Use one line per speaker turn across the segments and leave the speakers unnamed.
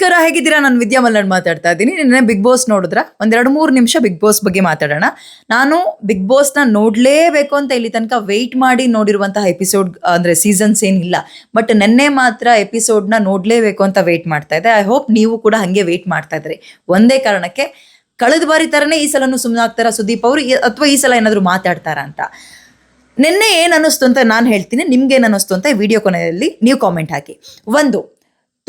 ನಮಸ್ಕಾರ, ಹೇಗಿದ್ದೀರಾ? ನಾನು ವಿದ್ಯಾ ಮಲ್ಲಣ್ಣ ಮಾತಾಡ್ತಾ ಇದ್ದೀನಿ. ನಿನ್ನೆ ಬಿಗ್ ಬಾಸ್ ನೋಡಿದ್ರ? ಒಂದೆರಡು ಮೂರು ನಿಮಿಷ ಬಿಗ್ ಬಾಸ್ ಬಗ್ಗೆ ಮಾತಾಡೋಣ. ನಾನು ಬಿಗ್ ಬಾಸ್ನ ನೋಡಲೇಬೇಕು ಅಂತ ಇಲ್ಲಿ ತನಕ ವೆಯ್ಟ್ ಮಾಡಿ ನೋಡಿರುವಂತಹ ಎಪಿಸೋಡ್ ಅಂದರೆ ಸೀಸನ್ಸ್ ಏನಿಲ್ಲ. ಬಟ್ ನೆನ್ನೆ ಮಾತ್ರ ಎಪಿಸೋಡ್ನ ನೋಡಲೇಬೇಕು ಅಂತ ವೆಯ್ಟ್ ಮಾಡ್ತಾ ಇದ್ದೆ. ಐ ಹೋಪ್ ನೀವು ಕೂಡ ಹಾಗೆ ವೆಯ್ಟ್ ಮಾಡ್ತಾ ಇದ್ರಿ ಒಂದೇ ಕಾರಣಕ್ಕೆ ಕಳೆದ ಬಾರಿ ಥರನೇ ಈ ಸಲನು ಸುಮ್ಮನೆ ಆಗ್ತಾರಾ ಸುದೀಪ್ ಅವರು? ಅಥವಾ ಈ ಸಲ ಏನಾದರೂ ಮಾತಾಡ್ತಾರಾ ಅಂತ. ನಿನ್ನೆ ಏನು ಅನ್ನಿಸ್ತು ಅಂತ ನಾನು ಹೇಳ್ತೀನಿ. ನಿಮ್ಗೆ ಏನು ಅನ್ನಿಸ್ತು ಅಂತ ವಿಡಿಯೋ ಕೊನೆಯಲ್ಲಿ ನೀವು ಕಾಮೆಂಟ್ ಹಾಕಿ. ಒಂದು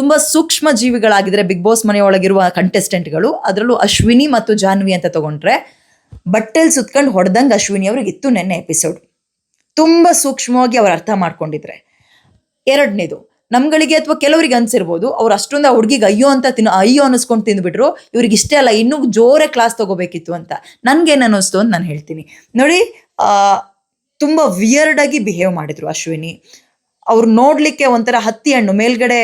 ತುಂಬ ಸೂಕ್ಷ್ಮ ಜೀವಿಗಳಾಗಿದ್ರೆ ಬಿಗ್ ಬಾಸ್ ಮನೆಯೊಳಗಿರುವ ಕಂಟೆಸ್ಟೆಂಟ್ಗಳು ಅದರಲ್ಲೂ ಅಶ್ವಿನಿ ಮತ್ತು ಜಾನ್ವಿ ಅಂತ ತಗೊಂಡ್ರೆ ಬಟ್ಟೆಲ್ ಸುತ್ಕೊಂಡು ಹೊಡೆದಂಗೆ ಅಶ್ವಿನಿ ಅವ್ರಿಗೆ ಇತ್ತು ನೆನ್ನೆ ಎಪಿಸೋಡ್ ತುಂಬ ಸೂಕ್ಷ್ಮವಾಗಿ ಅವ್ರು ಅರ್ಥ ಮಾಡ್ಕೊಂಡಿದ್ರೆ. ಎರಡನೇದು, ನಮ್ಗಳಿಗೆ ಅಥವಾ ಕೆಲವರಿಗೆ ಅನ್ಸಿರ್ಬೋದು, ಅವ್ರು ಅಷ್ಟೊಂದು ಆ ಹುಡುಗಿಗೆ ಅಯ್ಯೋ ಅಂತ ತಿನ್ನು ಅಯ್ಯೋ ಅನ್ನಿಸ್ಕೊಂಡು ತಿಂದ್ಬಿಟ್ರು, ಇವ್ರಿಗೆ ಇಷ್ಟೇ ಅಲ್ಲ, ಇನ್ನೂ ಜೋರೇ ಕ್ಲಾಸ್ ತಗೋಬೇಕಿತ್ತು ಅಂತ. ನನ್ಗೇನು ಅನ್ನಿಸ್ತು ಅಂತ ನಾನು ಹೇಳ್ತೀನಿ. ನೋಡಿ ತುಂಬ ವಿಯರ್ಡ್ ಆಗಿ ಬಿಹೇವ್ ಮಾಡಿದ್ರು ಅಶ್ವಿನಿ. ಅವ್ರು ನೋಡ್ಲಿಕ್ಕೆ ಒಂಥರ ಹತ್ತಿ ಹಣ್ಣು, ಮೇಲ್ಗಡೆ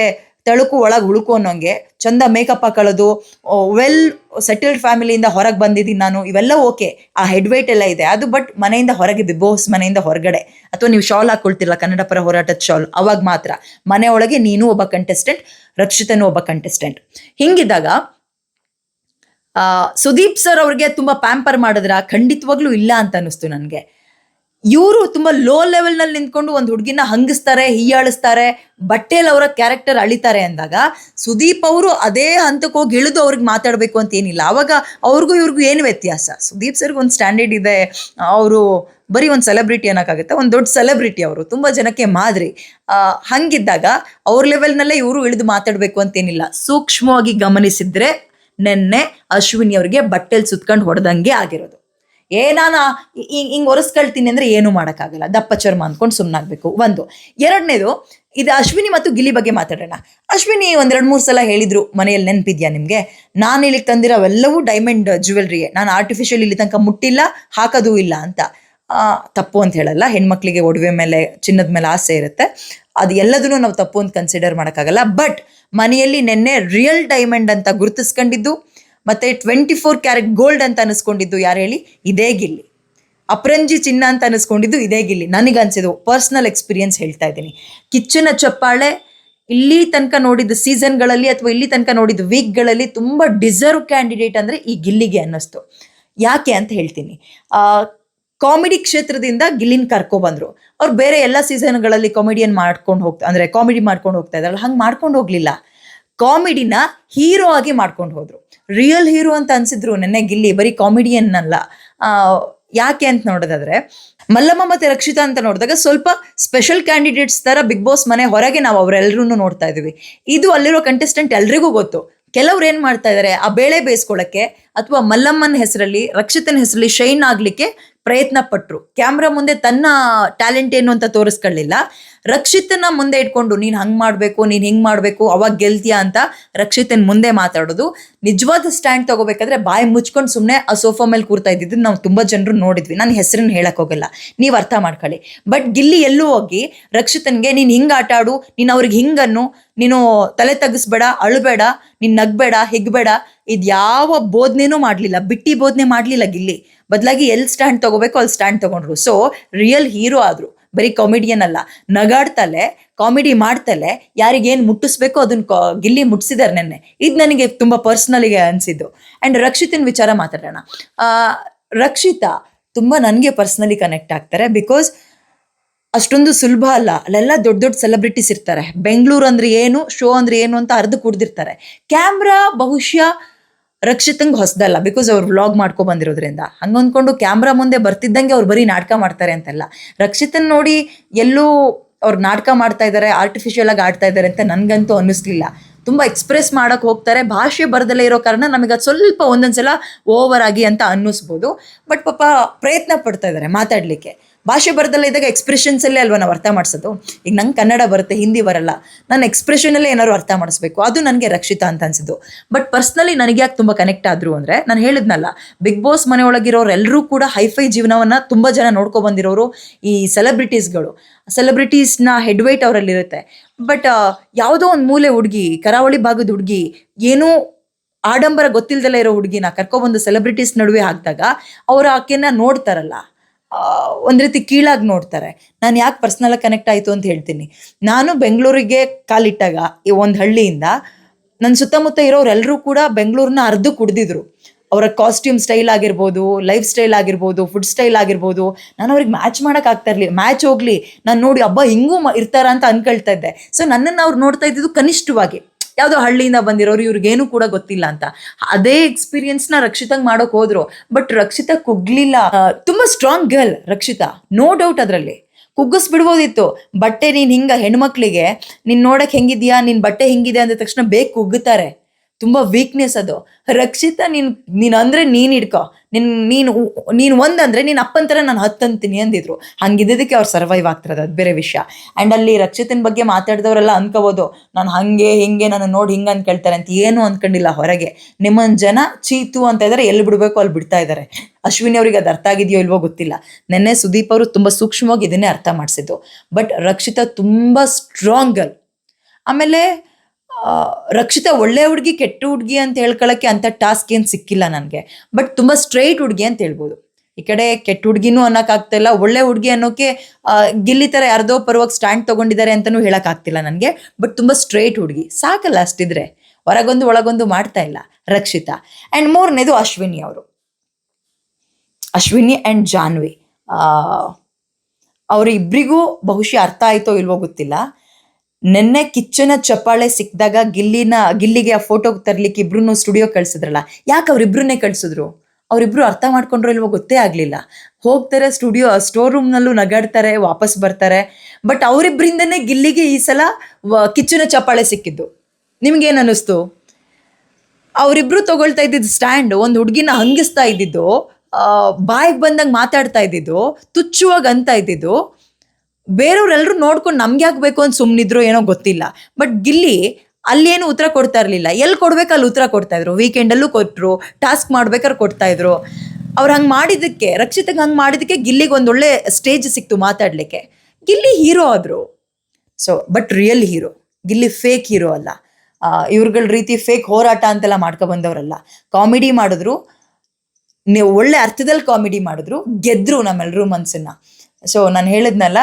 ತಳುಕು ಒಳಗೆ ಉಳುಕು ಅನ್ನೋಂಗೆ, ಚಂದ ಮೇಕಪ್ ಹಾಕೊಳ್ಳೋದು ವೆಲ್ ಸೆಟಲ್ಡ್ ಫ್ಯಾಮಿಲಿಯಿಂದ ಹೊರಗೆ ಬಂದಿದ್ದೀನಿ ನಾನು ಇವೆಲ್ಲ ಓಕೆ ಆ ಹೆಡ್ ವೈಟ್ ಎಲ್ಲ ಇದೆ. ಅದು ಬಟ್ ಮನೆಯಿಂದ ಹೊರಗೆ ಬಿಗ್ ಬಾಸ್ ಮನೆಯಿಂದ ಹೊರಗಡೆ. ಅಥವಾ ನೀವು ಶಾಲ್ ಹಾಕೊಳ್ತಿರಲ್ಲ ಕನ್ನಡ ಪರ ಹೋರಾಟದ ಶಾಲ್ ಅವಾಗ ಮಾತ್ರ. ಮನೆ ಒಳಗೆ ನೀನು ಒಬ್ಬ ಕಂಟೆಸ್ಟೆಂಟ್ ರಕ್ಷಿತನು ಒಬ್ಬ ಕಂಟೆಸ್ಟೆಂಟ್ ಹಿಂಗಿದ್ದಾಗ ಸುದೀಪ್ ಸರ್ ಅವ್ರಿಗೆ ತುಂಬಾ ಪ್ಯಾಂಪರ್ ಮಾಡಿದ್ರ? ಖಂಡಿತವಾಗ್ಲೂ ಇಲ್ಲ ಅಂತ ಅನಿಸ್ತು ನನಗೆ. ಇವರು ತುಂಬಾ ಲೋ ಲೆವೆಲ್ನಲ್ಲಿ ನಿಂತ್ಕೊಂಡು ಒಂದು ಹುಡುಗಿನ ಹಂಗಿಸ್ತಾರೆ, ಹೀಯಾಳಿಸ್ತಾರೆ, ಬಟ್ಟೆಲ್ ಅವರ ಕ್ಯಾರೆಕ್ಟರ್ ಅಳಿತಾರೆ ಅಂದಾಗ ಸುದೀಪ್ ಅವರು ಅದೇ ಹಂತಕ್ಕೆ ಹೋಗಿ ಇಳಿದು ಅವ್ರಿಗೆ ಮಾತಾಡಬೇಕು ಅಂತ ಏನಿಲ್ಲ. ಅವಾಗ ಅವ್ರಿಗೂ ಇವ್ರಿಗೂ ಏನು ವ್ಯತ್ಯಾಸ? ಸುದೀಪ್ ಸರ್ಗೆ ಒಂದು ಸ್ಟ್ಯಾಂಡರ್ಡ್ ಇದೆ. ಅವರು ಬರೀ ಒಂದು ಸೆಲೆಬ್ರಿಟಿ ಅನ್ನೋಕ್ಕಾಗುತ್ತೆ? ಒಂದು ದೊಡ್ಡ ಸೆಲೆಬ್ರಿಟಿ ಅವರು. ತುಂಬ ಜನಕ್ಕೆ ಮಾದರಿ. ಹಂಗಿದ್ದಾಗ ಅವ್ರ ಲೆವೆಲ್ನಲ್ಲೇ ಇವರು ಇಳಿದು ಮಾತಾಡಬೇಕು ಅಂತೇನಿಲ್ಲ ಸೂಕ್ಷ್ಮವಾಗಿ ಗಮನಿಸಿದ್ರೆ ನೆನ್ನೆ ಅಶ್ವಿನಿ ಅವರಿಗೆ ಬಟ್ಟೆಲ್ ಸುತ್ಕೊಂಡು ಹೊಡೆದಂಗೆ ಆಗಿರೋದು. ಏ, ನಾನು ಹಿಂಗೆ ಒರೆಸ್ಕೊಳ್ತೀನಿ ಅಂದರೆ ಏನೂ ಮಾಡೋಕ್ಕಾಗಲ್ಲ. ದಪ್ಪ ಚರ್ಮ ಅಂದ್ಕೊಂಡು ಸುಮ್ಮನಾಗಬೇಕು ಒಂದು. ಎರಡನೇದು, ಇದು ಅಶ್ವಿನಿ ಮತ್ತು ಗಿಲಿ ಬಗ್ಗೆ ಮಾತಾಡೋಣ. ಅಶ್ವಿನಿ ಒಂದೆರಡು ಮೂರು ಸಲ ಹೇಳಿದ್ರು, ಮನೆಯಲ್ಲಿ ನೆನಪಿದೆಯಾ ನಿಮಗೆ? ನಾನು ಇಲ್ಲಿಗೆ ತಂದಿರೋವೆಲ್ಲವೂ ಡೈಮಂಡ್ ಜ್ಯುವೆಲ್ರಿಯೇ ನಾನು ಆರ್ಟಿಫಿಷಿಯಲ್ ಇಲ್ಲಿ ತನಕ ಮುಟ್ಟಿಲ್ಲ, ಹಾಕೋದೂ ಇಲ್ಲ ಅಂತ. ತಪ್ಪು ಅಂತ ಹೇಳಲ್ಲ. ಹೆಣ್ಮಕ್ಳಿಗೆ ಒಡವೆ ಮೇಲೆ, ಚಿನ್ನದ ಮೇಲೆ ಆಸೆ ಇರುತ್ತೆ. ಅದು ಎಲ್ಲದನ್ನೂ ನಾವು ತಪ್ಪು ಅಂತ ಕನ್ಸಿಡರ್ ಮಾಡೋಕ್ಕಾಗಲ್ಲ. ಬಟ್ ಮನೆಯಲ್ಲಿ ನಿನ್ನೆ ರಿಯಲ್ ಡೈಮಂಡ್ ಅಂತ ಗುರುತಿಸ್ಕೊಂಡಿದ್ದು ಮತ್ತೆ ಟ್ವೆಂಟಿ ಫೋರ್ ಕ್ಯಾರೆಟ್ ಗೋಲ್ಡ್ ಅಂತ ಅನಿಸ್ಕೊಂಡಿದ್ದು ಯಾರು ಹೇಳಿ? ಇದೇ ಗಿಲ್ಲಿ. ಅಪ್ರಂಜಿ ಚಿನ್ನ ಅಂತ ಅನಿಸ್ಕೊಂಡಿದ್ದು ಇದೇ ಗಿಲ್ಲಿ. ನನಗೆ ಅನ್ಸಿದ್ದು ಪರ್ಸ್ನಲ್ ಎಕ್ಸ್ಪೀರಿಯನ್ಸ್ ಹೇಳ್ತಾ ಇದ್ದೀನಿ. ಕಿಚ್ಚನ ಚಪ್ಪಾಳೆ ಇಲ್ಲಿ ತನಕ ನೋಡಿದ ಸೀಸನ್ಗಳಲ್ಲಿ ಅಥವಾ ಇಲ್ಲಿ ತನಕ ನೋಡಿದ ವೀಕ್ಗಳಲ್ಲಿ ತುಂಬ ಡಿಸರ್ವ್ ಕ್ಯಾಂಡಿಡೇಟ್ ಅಂದರೆ ಈ ಗಿಲ್ಲಿಗೆ ಅನ್ನಿಸ್ತು. ಯಾಕೆ ಅಂತ ಹೇಳ್ತೀನಿ. ಕಾಮಿಡಿ ಕ್ಷೇತ್ರದಿಂದ ಗಿಲ್ಲಿನ ಕರ್ಕೊಬಂದ್ರು ಅವ್ರು ಬೇರೆ ಎಲ್ಲ ಸೀಸನ್ಗಳಲ್ಲಿ ಕಾಮಿಡಿಯನ್ ಮಾಡ್ಕೊಂಡು ಹೋಗ್ತಾ, ಅಂದರೆ ಕಾಮಿಡಿ ಮಾಡ್ಕೊಂಡು ಹೋಗ್ತಾ ಇದ್ದಾರಲ್ಲ, ಹಂಗೆ ಮಾಡ್ಕೊಂಡು ಹೋಗ್ಲಿಲ್ಲ. ಕಾಮಿಡಿನ ಹೀರೋ ಆಗಿ ಮಾಡ್ಕೊಂಡು ಹೋದ್ರು. ರಿಯಲ್ ಹೀರೋ ಅಂತ ಅನ್ಸಿದ್ರು ನೆನ್ನೆ ಗಿಲ್ಲಿ, ಬರೀ ಕಾಮಿಡಿಯನ್ ಅಲ್ಲ. ಯಾಕೆ ಅಂತ ನೋಡೋದಾದ್ರೆ, ಮಲ್ಲಮ್ಮ ಮತ್ತೆ ರಕ್ಷಿತಾ ಅಂತ ನೋಡಿದಾಗ ಸ್ವಲ್ಪ ಸ್ಪೆಷಲ್ ಕ್ಯಾಂಡಿಡೇಟ್ಸ್ ತರ ಬಿಗ್ ಬಾಸ್ ಮನೆ ಹೊರಗೆ ನಾವು ಅವರೆಲ್ಲರೂ ನೋಡ್ತಾ ಇದೀವಿ. ಇದು ಅಲ್ಲಿರೋ ಕಂಟೆಸ್ಟೆಂಟ್ ಎಲ್ರಿಗೂ ಗೊತ್ತು. ಕೆಲವ್ರು ಏನ್ ಮಾಡ್ತಾ ಇದಾರೆ, ಆ ಬೇಳೆ ಬೇಯಿಸ್ಕೊಳಕ್ಕೆ ಅಥವಾ ಮಲ್ಲಮ್ಮನ ಹೆಸರಲ್ಲಿ, ರಕ್ಷಿತನ ಹೆಸರಲ್ಲಿ ಶೈನ್ ಆಗ್ಲಿಕ್ಕೆ ಪ್ರಯತ್ನ ಪಟ್ರು ಕ್ಯಾಮ್ರಾ ಮುಂದೆ ತನ್ನ ಟ್ಯಾಲೆಂಟ್ ಏನು ಅಂತ ತೋರಿಸ್ಕೊಳ್ಳಿಲ್ಲ. ರಕ್ಷಿತನ ಮುಂದೆ ಇಟ್ಕೊಂಡು ನೀನ್ ಹಂಗ್ ಮಾಡಬೇಕು, ನೀನ್ ಹಿಂಗ್ ಮಾಡ್ಬೇಕು, ಅವಾಗ ಗೆಲ್ತೀಯಾ ಅಂತ ರಕ್ಷಿತನ್ ಮುಂದೆ ಮಾತಾಡೋದು. ನಿಜವಾದ ಸ್ಟ್ಯಾಂಡ್ ತಗೋಬೇಕಾದ್ರೆ ಬಾಯಿ ಮುಚ್ಕೊಂಡು ಸುಮ್ಮನೆ ಆ ಸೋಫಾ ಮೇಲೆ ಕೂರ್ತಾ ಇದ್ದಿದ್ದು ನಾವು ತುಂಬಾ ಜನರು ನೋಡಿದ್ವಿ. ನನ್ನ ಹೆಸರನ್ನು ಹೇಳಕ್ ಹೋಗಲ್ಲ. ನೀವು ಅರ್ಥ ಮಾಡ್ಕೊಳ್ಳಿ. ಬಟ್ ಗಿಲ್ಲಿ ಎಲ್ಲೂ ಹೋಗಿ ರಕ್ಷಿತನ್ಗೆ, ನೀನ್ ಹಿಂಗೆ ಆಟ ಆಡು, ನೀನ್ ಅವ್ರಿಗೆ ಹಿಂಗನ್ನು, ನೀನು ತಲೆ ತಗ್ಗಿಸ್ಬೇಡ ಅಳಬೇಡ, ನೀನ್ ನಗ್ಬೇಡ, ಹಿಗ್ಬೇಡ, ಇದು ಯಾವ ಬೋಧನೆನೂ ಮಾಡ್ಲಿಲ್ಲ. ಬಿಟ್ಟಿ ಬೋಧನೆ ಮಾಡ್ಲಿಲ್ಲ ಗಿಲ್ಲಿ. ಬದಲಾಗಿ ಎಲ್ಲಿ ಸ್ಟ್ಯಾಂಡ್ ತಗೋಬೇಕು ಅಲ್ಲಿ ಸ್ಟ್ಯಾಂಡ್ ತಗೊಂಡ್ರು. ಸೊ ರಿಯಲ್ ಹೀರೋ ಆದ್ರು. ಬರೀ ಕಾಮಿಡಿಯನ್ ಅಲ್ಲ, ನಗಾಡ್ತಲೆ ಕಾಮಿಡಿ ಮಾಡ್ತಲೆ ಯಾರಿಗೇನು ಮುಟ್ಟಿಸ್ಬೇಕೋ ಅದನ್ನ ಗಿಲ್ಲಿ ಮುಟ್ಸಿದ್ದಾರೆ ನೆನ್ನೆ. ಇದು ನನಗೆ ತುಂಬ ಪರ್ಸ್ನಲಿಗೆ ಅನಿಸಿದ್ದು. ಆ್ಯಂಡ್ ರಕ್ಷಿತನ ವಿಚಾರ ಮಾತಾಡೋಣ. ರಕ್ಷಿತಾ ತುಂಬ ನನಗೆ ಪರ್ಸ್ನಲಿ ಕನೆಕ್ಟ್ ಆಗ್ತಾರೆ ಬಿಕಾಸ್ ಅಷ್ಟೊಂದು ಸುಲಭ ಅಲ್ಲ. ಅಲ್ಲೆಲ್ಲ ದೊಡ್ಡ ದೊಡ್ಡ ಸೆಲೆಬ್ರಿಟೀಸ್ ಇರ್ತಾರೆ. ಬೆಂಗಳೂರು ಅಂದ್ರೆ ಏನು ಶೋ ಅಂದ್ರೆ ಏನು ಅಂತ ಅರ್ಧ ಕುಡ್ದಿರ್ತಾರೆ. ಕ್ಯಾಮ್ರಾ ಬಹುಶಃ ರಕ್ಷಿತಂಗೆ ಹೊಸದಲ್ಲ ಬಿಕಾಸ್ ಅವ್ರು ವ್ಲಾಗ್ ಮಾಡ್ಕೊ ಬಂದಿರೋದ್ರಿಂದ. ಹಂಗೊಂದ್ಕೊಂಡು ಕ್ಯಾಮ್ರಾ ಮುಂದೆ ಬರ್ತಿದ್ದಂಗೆ ಅವ್ರು ಬರೀ ನಾಟಕ ಮಾಡ್ತಾರೆ ಅಂತೆಲ್ಲ. ರಕ್ಷಿತನ್ ನೋಡಿ ಎಲ್ಲೂ ಅವ್ರು ನಾಟಕ ಮಾಡ್ತಾ ಇದ್ದಾರೆ ಆರ್ಟಿಫಿಷಿಯಲ್ ಆಗಿ ಆಡ್ತಾ ಇದ್ದಾರೆ ಅಂತ ನನಗಂತೂ ಅನ್ನಿಸ್ಲಿಲ್ಲ. ತುಂಬ ಎಕ್ಸ್ಪ್ರೆಸ್ ಮಾಡೋಕೆ ಹೋಗ್ತಾರೆ, ಭಾಷೆ ಬರದಲ್ಲೇ ಇರೋ ಕಾರಣ ನಮಗೆ ಅದು ಸ್ವಲ್ಪ ಒಂದೊಂದ್ಸಲ ಓವರ್ ಆಗಿ ಅಂತ ಅನ್ನಿಸ್ಬೋದು. ಬಟ್ ಪಾಪ ಪ್ರಯತ್ನ ಪಡ್ತಾ ಇದ್ದಾರೆ ಮಾತಾಡ್ಲಿಕ್ಕೆ. ಭಾಷೆ ಬರದಲ್ಲ ಇದ್ದಾಗ ಎಕ್ಸ್ಪ್ರೆಷನ್ಸಲ್ಲೇ ಅಲ್ವಾ ನಾವು ಅರ್ಥ ಮಾಡಿಸೋದು? ಈಗ ನಂಗೆ ಕನ್ನಡ ಬರುತ್ತೆ, ಹಿಂದಿ ಬರಲ್ಲ. ನಾನು ಎಕ್ಸ್ಪ್ರೆಷನಲ್ಲೇ ಏನಾದ್ರು ಅರ್ಥ ಮಾಡಿಸ್ಬೇಕು. ಅದು ನನಗೆ ರಕ್ಷಿತಾ ಅಂತ ಅನ್ಸಿದ್ದು. ಬಟ್ ಪರ್ಸ್ನಲಿ ನನಗೆ ಯಾಕೆ ತುಂಬ ಕನೆಕ್ಟ್ ಆದ್ರು ಅಂದರೆ, ನಾನು ಹೇಳಿದ್ನಲ್ಲ ಬಿಗ್ ಬಾಸ್ ಮನೆಯೊಳಗಿರೋರು ಎಲ್ಲರೂ ಕೂಡ ಹೈಫೈ ಜೀವನವನ್ನು ತುಂಬ ಜನ ನೋಡ್ಕೊ ಬಂದಿರೋರು ಈ ಸೆಲೆಬ್ರಿಟೀಸ್ಗಳು ಸೆಲೆಬ್ರಿಟೀಸ್ನ ಹೆಡ್ ವೇಟ್ ಅವರಲ್ಲಿರುತ್ತೆ. ಬಟ್ ಯಾವುದೋ ಒಂದು ಮೂಲೆ ಹುಡುಗಿ, ಕರಾವಳಿ ಭಾಗದ ಹುಡುಗಿ, ಏನೂ ಆಡಂಬರ ಗೊತ್ತಿಲ್ದಲೇ ಇರೋ ಹುಡುಗಿನ ಕರ್ಕೊಬಂದು ಸೆಲೆಬ್ರಿಟೀಸ್ ನಡುವೆ ಹಾಕಿದಾಗ, ಅವರು ಆಕೆನ ನೋಡ್ತಾರಲ್ಲ. ಒಂದ್ ರೀತಿ ಕೀಳಾಗಿ ನೋಡ್ತಾರೆ. ನಾನು ಯಾಕೆ ಪರ್ಸ್ನಲ್ ಕನೆಕ್ಟ್ ಆಯಿತು ಅಂತ ಹೇಳ್ತೀನಿ. ನಾನು ಬೆಂಗಳೂರಿಗೆ ಕಾಲಿಟ್ಟಾಗ ಈ ಒಂದು ಹಳ್ಳಿಯಿಂದ ನನ್ನ ಸುತ್ತಮುತ್ತ ಇರೋರೆಲ್ಲರೂ ಕೂಡ ಬೆಂಗಳೂರನ್ನ ಅರ್ಧ ಕುಡ್ದಿದ್ರು. ಅವರ ಕಾಸ್ಟ್ಯೂಮ್ ಸ್ಟೈಲ್ ಆಗಿರ್ಬೋದು ಲೈಫ್ ಸ್ಟೈಲ್ ಆಗಿರ್ಬೋದು ಫುಡ್ ಸ್ಟೈಲ್ ಆಗಿರ್ಬೋದು. ನಾನು ಅವ್ರಿಗೆ ಮ್ಯಾಚ್ ಮಾಡಕ್ ಆಗ್ತಾ ಇರ್ಲಿ ಮ್ಯಾಚ್ ಹೋಗ್ಲಿ. ನಾನು ನೋಡಿ ಹಬ್ಬ ಹಿಂಗೂ ಇರ್ತಾರ? ಅಂತ ಅನ್ಕೊಳ್ತಾ ಇದ್ದೆ. ಸೊ ನನ್ನನ್ನು ಅವ್ರು ನೋಡ್ತಾ ಇದ್ದಿದ್ದು ಕನಿಷ್ಠವಾಗಿ. ಯಾವುದೋ ಹಳ್ಳಿಯಿಂದ ಬಂದಿರೋರು ಇವ್ರಿಗೇನು ಕೂಡ ಗೊತ್ತಿಲ್ಲ ಅಂತ. ಅದೇ ಎಕ್ಸ್ಪೀರಿಯನ್ಸ್ನ ರಕ್ಷಿತಂಗ್ ಮಾಡೋಕೆ ಹೋದ್ರು. ಬಟ್ ರಕ್ಷಿತಾ ಕುಗ್ಲಿಲ್ಲ. ತುಂಬಾ strong girl Rakshita. No doubt ಅದರಲ್ಲಿ. ಕುಗ್ಗಿಸ್ಬಿಡ್ಬೋದಿತ್ತು. ಬಟ್ಟೆ ನೀನು ಹಿಂಗ ಹೆಣ್ಮಕ್ಳಿಗೆ, ನೀನ್ ನೋಡಕ್ ಹೆಂಗಿದ್ಯಾ? ನಿನ್ ಬಟ್ಟೆ ಹೆಂಗಿದೆ? ಅಂದ ತಕ್ಷಣ ಬೇಗ ಕುಗ್ಗುತ್ತಾರೆ. ತುಂಬಾ ವೀಕ್ನೆಸ್ ಅದು. ರಕ್ಷಿತಾ ನೀನ್ ನೀನ್ ಅಂದ್ರೆ ನೀನ್ ನಿನ್, ನೀನ್ ನೀನ್ ಒಂದ್ ಅಂದ್ರೆ ನೀನ್ ಅಪ್ಪನ್ ತರ ನಾನು ಹತ್ತಂತೀನಿ ಅಂದಿದ್ರು. ಹಂಗಿದ್ದಕ್ಕೆ ಅವ್ರು ಸರ್ವೈವ್ ಆಗ್ತಿರೋದು, ಅದು ಬೇರೆ ವಿಷಯ. ಅಂಡ್ ಅಲ್ಲಿ ರಕ್ಷಿತನ ಬಗ್ಗೆ ಮಾತಾಡಿದವರೆಲ್ಲ ಅನ್ಕೋಬೋದು, ನಾನು ಹಂಗೆ, ಹಿಂಗೆ ನಾನು ನೋಡಿ ಹಿಂಗೆ ಅಂತ ಕೇಳ್ತಾರೆ ಅಂತ ಏನು ಅನ್ಕೊಂಡಿಲ್ಲ ಹೊರಗೆ. ನಿಮ್ಮನ್ ಜನ ಚೀತು ಅಂತ ಇದಾರೆ, ಎಲ್ಲಿ ಬಿಡಬೇಕು ಅಲ್ಲಿ ಬಿಡ್ತಾ ಇದ್ದಾರೆ ಅಶ್ವಿನಿ ಅವ್ರಿಗೆ ಅದು ಅರ್ಥ ಆಗಿದೆಯೋ ಇಲ್ವೋ ಗೊತ್ತಿಲ್ಲ. ನೆನ್ನೆ ಸುದೀಪ್ ಅವರು ತುಂಬಾ ಸೂಕ್ಷ್ಮವಾಗಿ ಇದನ್ನೇ ಅರ್ಥ ಮಾಡಿಸಿದ್ದು. ಬಟ್ ರಕ್ಷಿತಾ ತುಂಬಾ ಸ್ಟ್ರಾಂಗ್ ಗರ್ಲ್ ಆಮೇಲೆ ರಕ್ಷಿತಾ ಒಳ್ಳೆ ಹುಡುಗಿ, ಕೆಟ್ಟ ಹುಡುಗಿ ಅಂತ ಹೇಳ್ಕೊಳ್ಳೋಕ್ಕೆ ಅಂಥ ಟಾಸ್ಕ್ ಏನು ಸಿಕ್ಕಿಲ್ಲ ನನಗೆ. ಬಟ್ ತುಂಬ ಸ್ಟ್ರೈಟ್ ಹುಡುಗಿ ಅಂತ ಹೇಳ್ಬೋದು. ಈ ಕಡೆ ಕೆಟ್ಟ ಹುಡುಗಿನೂ ಅನ್ನೋಕ್ಕಾಗ್ತಿಲ್ಲ ಒಳ್ಳೆ ಹುಡುಗಿ ಅನ್ನೋಕೆ ಗಿಲ್ಲಿ ಥರ ಯಾರ್ದೋ ಪರವಾಗಿ ಸ್ಟ್ಯಾಂಡ್ ತೊಗೊಂಡಿದ್ದಾರೆ ಅಂತಲೂ ಹೇಳೋಕ್ಕಾಗ್ತಿಲ್ಲ ನನಗೆ. ಬಟ್ ತುಂಬ ಸ್ಟ್ರೈಟ್ ಹುಡುಗಿ. ಸಾಕಲ್ಲ ಅಷ್ಟಿದ್ರೆ. ಹೊರಗೊಂದು, ಒಳಗೊಂದು ಮಾಡ್ತಾ ಇಲ್ಲ ರಕ್ಷಿತಾ. ಆ್ಯಂಡ್ ಮೂರನೇದು ಅಶ್ವಿನಿ ಅವರು. ಅಶ್ವಿನಿ ಆ್ಯಂಡ್ ಜಾನ್ವಿ. ಅವರಿಬ್ಬರಿಗೂ ಬಹುಶಃ ಅರ್ಥ ಆಯ್ತೋ ಇಲ್ವೋ ಗೊತ್ತಿಲ್ಲ. ನೆನ್ನೆ ಕಿಚ್ಚನ ಚಪ್ಪಾಳೆ ಸಿಕ್ಕಿದಾಗ ಗಿಲ್ಲಿನ, ಗಿಲ್ಲಿಗೆ ಆ ಫೋಟೋ ತರ್ಲಿಕ್ಕೆ ಇಬ್ರು ಸ್ಟುಡಿಯೋ ಕಳ್ಸಿದ್ರಲ್ಲ. ಯಾಕೆ ಅವ್ರಿಬ್ರನ್ನೇ ಕಳ್ಸಿದ್ರು? ಅವರಿಬ್ರು ಅರ್ಥ ಮಾಡ್ಕೊಂಡ್ರು ಇಲ್ವೋ ಗೊತ್ತೇ ಆಗಲಿಲ್ಲ. ಹೋಗ್ತಾರೆ ಸ್ಟುಡಿಯೋ ಸ್ಟೋರ್ ರೂಮ್ನಲ್ಲೂ ನಗಾಡ್ತಾರೆ, ವಾಪಸ್ ಬರ್ತಾರೆ. ಬಟ್ ಅವರಿಬ್ಬರಿಂದನೇ ಗಿಲ್ಲಿಗೆ ಈ ಸಲ ಕಿಚ್ಚನ ಚಪ್ಪಾಳೆ ಸಿಕ್ಕಿದ್ದು. ನಿಮ್ಗೇನು ಅನ್ನಿಸ್ತು? ಅವರಿಬ್ರು ತಗೊಳ್ತಾ ಇದ್ದಿದ್ದು ಸ್ಟ್ಯಾಂಡ್ ಒಂದು ಹುಡುಗಿನ ಹಂಗಿಸ್ತಾ ಇದ್ದಿದ್ದು ಬಾಯಿಗೆ ಬಂದಂಗೆ ಮಾತಾಡ್ತಾ ಇದ್ದಿದ್ದು, ತುಚ್ಚುವಾಗ ಅಂತ ಇದ್ದಿದ್ದು ಬೇರೆಯವ್ರೆಲ್ಲರೂ ನೋಡ್ಕೊಂಡು ನಮ್ಗೆ ಯಾಕೆ ಬೇಕು ಅಂತ ಸುಮ್ಮನಿದ್ರು ಏನೋ ಗೊತ್ತಿಲ್ಲ. ಬಟ್ ಗಿಲ್ಲಿ ಅಲ್ಲೇನು ಉತ್ತರ ಕೊಡ್ತಾ ಇರಲಿಲ್ಲ. ಎಲ್ಲಿ ಕೊಡ್ಬೇಕು ಅಲ್ಲಿ ಉತ್ತರ ಕೊಡ್ತಾ ಇದ್ರು. ವೀಕೆಂಡಲ್ಲೂ ಕೊಟ್ಟರು ಟಾಸ್ಕ್ ಮಾಡ್ಬೇಕಾದ್ರೆ ಕೊಡ್ತಾ ಇದ್ರು. ಅವ್ರು ಹಂಗೆ ಮಾಡಿದ್ದಕ್ಕೆ, ರಕ್ಷಿತಗೆ ಹಂಗೆ ಮಾಡಿದ್ದಕ್ಕೆ ಗಿಲ್ಲಿಗೆ ಒಂದೊಳ್ಳೆ ಸ್ಟೇಜ್ ಸಿಕ್ತು ಮಾತಾಡಲಿಕ್ಕೆ. ಗಿಲ್ಲಿ ಹೀರೋ ಆದರು. So but real hero Gilli fake hero ಅಲ್ಲ. ಇವ್ರಗಳ ರೀತಿ ಫೇಕ್ ಹೋರಾಟ ಅಂತೆಲ್ಲ ಮಾಡ್ಕೊ ಬಂದವರಲ್ಲ ಕಾಮಿಡಿ ಮಾಡಿದ್ರು. ನೀವು ಒಳ್ಳೆ ಅರ್ಥದಲ್ಲಿ ಕಾಮಿಡಿ ಮಾಡಿದ್ರು. ಗೆದ್ರು ನಮ್ಮೆಲ್ಲರೂ ಮನಸ್ಸನ್ನ ಸೊ ನಾನು ಹೇಳಿದ್ನಲ್ಲ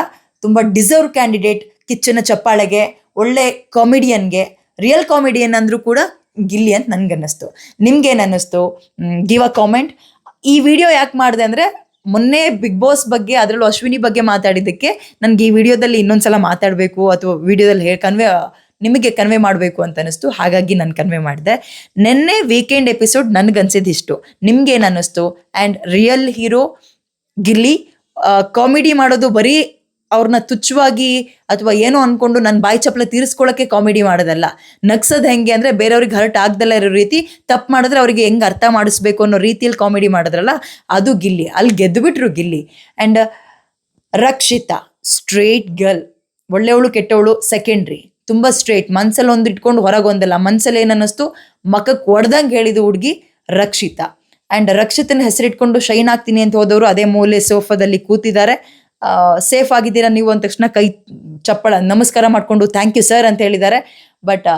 ತುಂಬ ಡಿಸರ್ವ್ ಕ್ಯಾಂಡಿಡೇಟ್ ಕಿಚ್ಚನ ಚಪ್ಪಾಳೆಗೆ, ಒಳ್ಳೆ ಕಾಮಿಡಿಯನ್ಗೆ ರಿಯಲ್ ಕಾಮಿಡಿಯನ್ ಅಂದರೂ ಕೂಡ ಗಿಲ್ಲಿ ಅಂತ ನನಗನ್ನಿಸ್ತು. ನಿಮ್ಗೇನು ಅನ್ನಿಸ್ತು ಗಿವ್ ಅ ಕಾಮೆಂಟ್ ಈ ವಿಡಿಯೋ ಯಾಕೆ ಮಾಡಿದೆ ಅಂದರೆ ಮೊನ್ನೆ ಬಿಗ್ ಬಾಸ್ ಬಗ್ಗೆ, ಅದರಲ್ಲೂ ಅಶ್ವಿನಿ ಬಗ್ಗೆ ಮಾತಾಡಿದ್ದಕ್ಕೆ ನನಗೆ ಈ ವಿಡಿಯೋದಲ್ಲಿ ಇನ್ನೊಂದ್ಸಲ ಮಾತಾಡಬೇಕು ಅಥವಾ ವಿಡಿಯೋದಲ್ಲಿ ಹೇಳಿ ಕನ್ವೆ ನಿಮಗೆ ಕನ್ವೆ ಮಾಡಬೇಕು ಅಂತ ಅನ್ನಿಸ್ತು ಹಾಗಾಗಿ ನಾನು ಕನ್ವೆ ಮಾಡಿದೆ. ನಿನ್ನೆ ವೀಕೆಂಡ್ ಎಪಿಸೋಡ್ ನನಗನ್ಸಿದ್ದು ಇಷ್ಟು. ನಿಮ್ಗೇನು ಅನ್ನಿಸ್ತು and real hero Gilli comedy ಮಾಡೋದು ಬರೀ ಅವ್ರನ್ನ ತುಚ್ಛವಾಗಿ ಅಥವಾ ಏನೋ ಅನ್ಕೊಂಡು ನನ್ನ ಬಾಯಿ ಚಪ್ಪಲ ತೀರಿಸ್ಕೊಳ್ಳೋಕ್ಕೆ ಕಾಮಿಡಿ ಮಾಡೋದಲ್ಲ. ನಗ್ಸೋದು ಹೆಂಗೆ ಅಂದರೆ ಬೇರೆಯವ್ರಿಗೆ ಹರ್ಟ್ ಆಗ್ದಲ್ಲ ಇರೋ ರೀತಿ ತಪ್ಪು ಮಾಡಿದ್ರೆ ಅವರಿಗೆ ಹೆಂಗೆ ಅರ್ಥ ಮಾಡಿಸ್ಬೇಕು ಅನ್ನೋ ರೀತಿಯಲ್ಲಿ ಕಾಮಿಡಿ ಮಾಡಿದ್ರಲ್ಲ, ಅದು ಗಿಲ್ಲಿ. ಅಲ್ಲಿ ಗೆದ್ದುಬಿಟ್ರು Gilli. And Rakshita straight girl ಒಳ್ಳೆಯವಳು, ಕೆಟ್ಟವಳು ಸೆಕೆಂಡ್ರಿ ತುಂಬ ಸ್ಟ್ರೇಟ್ ಮನ್ಸಲ್ಲಿ ಒಂದು ಇಟ್ಕೊಂಡು ಹೊರಗೆ ಒಂದಲ್ಲ. ಮನ್ಸಲ್ಲಿ ಏನನ್ನಿಸ್ತು ಮಖಕ್ಕೆ ಒಡ್ದಂಗೆ ಹೇಳಿದ ಹುಡುಗಿ ರಕ್ಷಿತಾ. ಆ್ಯಂಡ್ ರಕ್ಷಿತನ ಹೆಸರಿಟ್ಕೊಂಡು ಶೈನ್ ಆಗ್ತೀನಿ ಅಂತ ಹೋದವರು ಅದೇ ಮೂಲೆ ಸೋಫಾದಲ್ಲಿ ಕೂತಿದ್ದಾರೆ. ಸೇಫ್ ಆಗಿದ್ದೀರಾ ನೀವು ಅಂದ ತಕ್ಷಣ ಕೈ ಚಪ್ಪಳ ನಮಸ್ಕಾರ ಮಾಡಿಕೊಂಡು ಥ್ಯಾಂಕ್ ಯು ಸರ್ ಅಂತ ಹೇಳಿದ್ದಾರೆ. ಬಟ್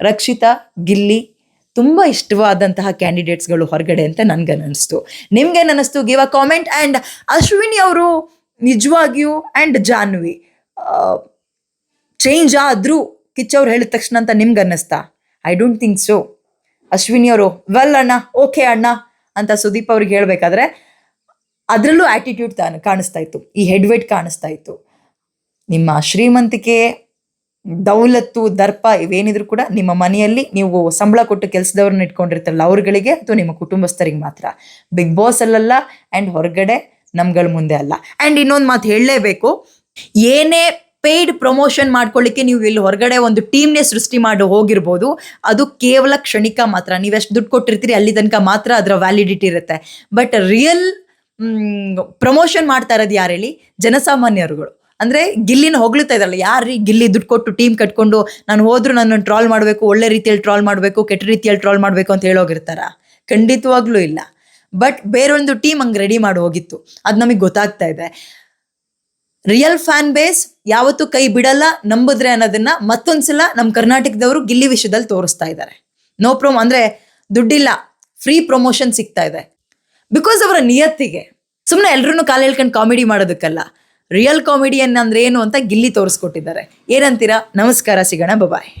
ರಕ್ಷಿತಾ, ಗಿಲ್ಲಿ ತುಂಬ ಇಷ್ಟವಾದಂತಹ ಕ್ಯಾಂಡಿಡೇಟ್ಸ್ಗಳು ಹೊರಗಡೆ ಅಂತ ನನಗೆ ಅನ್ನಿಸ್ತು. ನಿಮ್ಗೇನು ಅನ್ನಿಸ್ತು? Give a comment and Ashwini ಅವರು ನಿಜವಾಗಿಯೂ ಆ್ಯಂಡ್ ಜಾನ್ವಿ ಚೇಂಜ್ ಆದರೂ ಕಿಚ್ಚವ್ರು ಹೇಳಿದ ತಕ್ಷಣ ಅಂತ ನಿಮ್ಗೆ ಅನ್ನಿಸ್ತಾ? I don't think so Ashwini ಅವರು ವೆಲ್ ಅಣ್ಣ ಓಕೆ ಅಣ್ಣ ಅಂತ ಸುದೀಪ್ ಅವ್ರಿಗೆ ಹೇಳಬೇಕಾದ್ರೆ ಅದರಲ್ಲೂ ಆ್ಯಟಿಟ್ಯೂಡ್ ತಾನು ಕಾಣಿಸ್ತಾ ಇತ್ತು. ಈ ಹೆಡ್ ವೇಟ್ ಕಾಣಿಸ್ತಾ ಇತ್ತು. ನಿಮ್ಮ ಶ್ರೀಮಂತಿಕೆ, ದೌಲತ್ತು, ದರ್ಪ ಇವೇನಿದ್ರು ಕೂಡ ನಿಮ್ಮ ಮನೆಯಲ್ಲಿ ನೀವು ಸಂಬಳ ಕೊಟ್ಟು ಕೆಲಸದವ್ರನ್ನ ಇಟ್ಕೊಂಡಿರ್ತಾರಲ್ಲ ಅವ್ರಗಳಿಗೆ ಅಥವಾ ನಿಮ್ಮ ಕುಟುಂಬಸ್ಥರಿಗೆ ಮಾತ್ರ. ಬಿಗ್ ಬಾಸ್ ಅಲ್ಲಲ್ಲ ಆ್ಯಂಡ್ ಹೊರಗಡೆ ನಮ್ಗಳ ಮುಂದೆ ಅಲ್ಲ. ಆ್ಯಂಡ್ ಇನ್ನೊಂದು ಮಾತು ಹೇಳಲೇಬೇಕು. ಏನೇ ಪೇಯ್ಡ್ ಪ್ರಮೋಷನ್ ಮಾಡ್ಕೊಳ್ಳಿಕ್ಕೆ ನೀವು ಇಲ್ಲಿ ಹೊರಗಡೆ ಒಂದು ಟೀಮ್ನೇ ಸೃಷ್ಟಿ ಮಾಡಿ ಹೋಗಿರ್ಬೋದು. ಅದು ಕೇವಲ ಕ್ಷಣಿಕ ಮಾತ್ರ. ನೀವು ಎಷ್ಟು ದುಡ್ಡು ಕೊಟ್ಟಿರ್ತೀರಿ, ಅಲ್ಲಿ ತನಕ ಮಾತ್ರ ಅದರ ವ್ಯಾಲಿಡಿಟಿ ಇರುತ್ತೆ. ಬಟ್ ರಿಯಲ್ ಪ್ರಮೋಷನ್ ಮಾಡ್ತಾ ಇರೋದು ಯಾರು ಹೇಳಿ ಜನಸಾಮಾನ್ಯರುಗಳು. ಅಂದರೆ ಗಿಲ್ಲಿನ ಹೊಗಳುತ್ತಾ ಇದ್ದಾರಲ್ಲ ಯಾರೀ ಗಿಲ್ಲಿ ದುಡ್ಡು ಕೊಟ್ಟು ಟೀಮ್ ಕಟ್ಕೊಂಡು ನಾನು ಹೋದ್ರು ನನ್ನ ಟ್ರಾಲ್ ಮಾಡಬೇಕು, ಒಳ್ಳೆ ರೀತಿಯಲ್ಲಿ ಟ್ರಾಲ್ ಮಾಡಬೇಕು, ಕೆಟ್ಟ ರೀತಿಯಲ್ಲಿ ಟ್ರಾಲ್ ಮಾಡಬೇಕು ಅಂತ ಹೇಳೋಗಿರ್ತಾರ? ಖಂಡಿತವಾಗ್ಲೂ ಇಲ್ಲ. ಬಟ್ ಬೇರೊಂದು ಟೀಮ್ ಹಂಗೆ ರೆಡಿ ಮಾಡಿ ಹೋಗಿತ್ತು. ಅದು ನಮಗೆ ಗೊತ್ತಾಗ್ತಾ ಇದೆ. ರಿಯಲ್ ಫ್ಯಾನ್ ಬೇಸ್ ಯಾವತ್ತೂ ಕೈ ಬಿಡಲ್ಲ, ನಂಬಿದ್ರೆ ಅನ್ನೋದನ್ನ ಮತ್ತೊಂದ್ಸಲ ನಮ್ಮ ಕರ್ನಾಟಕದವರು ಗಿಲ್ಲಿ ವಿಷಯದಲ್ಲಿ ತೋರಿಸ್ತಾ ಇದ್ದಾರೆ ನೋ ಪ್ರೋಮ್ ಅಂದ್ರೆ ದುಡ್ಡಿಲ್ಲ ಫ್ರೀ ಪ್ರಮೋಷನ್ ಸಿಗ್ತಾ ಇದೆ. ಬಿಕಾಸ್ ಅವರ ನಿಯತ್ತಿಗೆ. ಸುಮ್ಮನೆ ಎಲ್ಲರೂ ಕಾಲು ಹೇಳ್ಕೊಂಡು ಕಾಮಿಡಿ ಮಾಡೋದಕ್ಕಲ್ಲ. ರಿಯಲ್ ಕಾಮಿಡಿಯನ್ ಅಂದ್ರೆ ಏನು ಅಂತ ಗಿಲ್ಲಿ ತೋರಿಸ್ಕೊಟ್ಟಿದ್ದಾರೆ. ಏನಂತೀರಾ? ನಮಸ್ಕಾರ, ಸಿಗೋಣ ಬಾಯ್